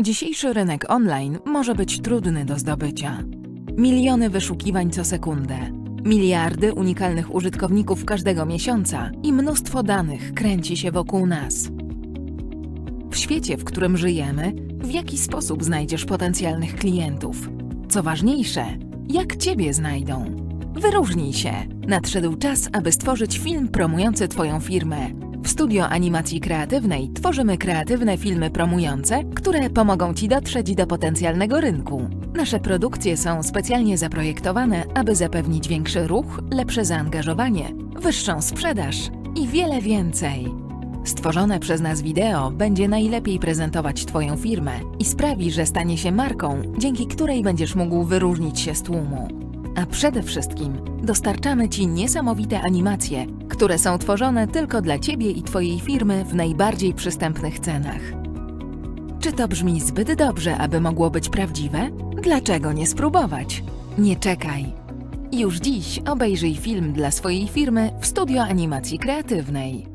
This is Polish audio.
Dzisiejszy rynek online może być trudny do zdobycia. Miliony wyszukiwań co sekundę, miliardy unikalnych użytkowników każdego miesiąca i mnóstwo danych kręci się wokół nas. W świecie, w którym żyjemy, w jaki sposób znajdziesz potencjalnych klientów? Co ważniejsze, jak Ciebie znajdą? Wyróżnij się! Nadszedł czas, aby stworzyć film promujący Twoją firmę. W studio animacji kreatywnej tworzymy kreatywne filmy promujące, które pomogą Ci dotrzeć do potencjalnego rynku. Nasze produkcje są specjalnie zaprojektowane, aby zapewnić większy ruch, lepsze zaangażowanie, wyższą sprzedaż i wiele więcej. Stworzone przez nas wideo będzie najlepiej prezentować Twoją firmę i sprawi, że stanie się marką, dzięki której będziesz mógł wyróżnić się z tłumu. A przede wszystkim dostarczamy Ci niesamowite animacje, które są tworzone tylko dla Ciebie i Twojej firmy w najbardziej przystępnych cenach. Czy to brzmi zbyt dobrze, aby mogło być prawdziwe? Dlaczego nie spróbować? Nie czekaj. Już dziś obejrzyj film dla swojej firmy w studio animacji kreatywnej.